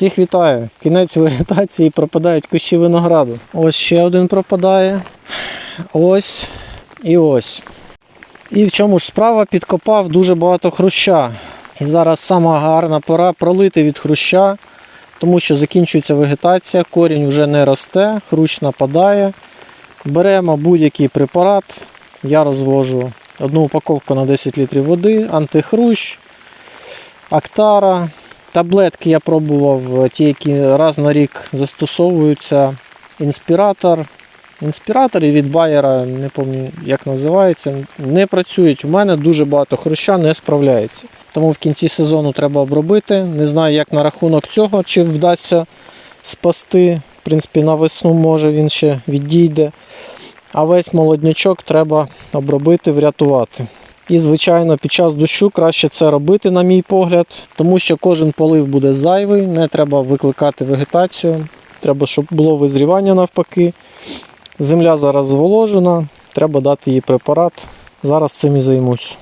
Всіх вітаю! Кінець вегетації пропадають кущі винограду. Ось ще один пропадає. Ось і ось. І в чому ж справа підкопав дуже багато хруща. І зараз сама гарна пора пролити від хруща, тому що закінчується вегетація, корінь вже не росте, хрущ нападає. Беремо будь-який препарат. Я розвожу одну упаковку на 10 літрів води, антихрущ, актара. Таблетки я пробував, ті, які раз на рік застосовуються. Інспіратор. Інспіратори від Байера, не пам'ятаю, як називається, не працюють. У мене дуже багато хруща не справляється. Тому в кінці сезону треба обробити. Не знаю, як на рахунок цього, чи вдасться спасти. В принципі, на весну може він ще відійде. А весь молоднячок треба обробити, врятувати. І, звичайно, під час дощу краще це робити, на мій погляд, тому що кожен полив буде зайвий, не треба викликати вегетацію. Треба, щоб було визрівання навпаки. Земля зараз зволожена, треба дати їй препарат. Зараз цим і займусь.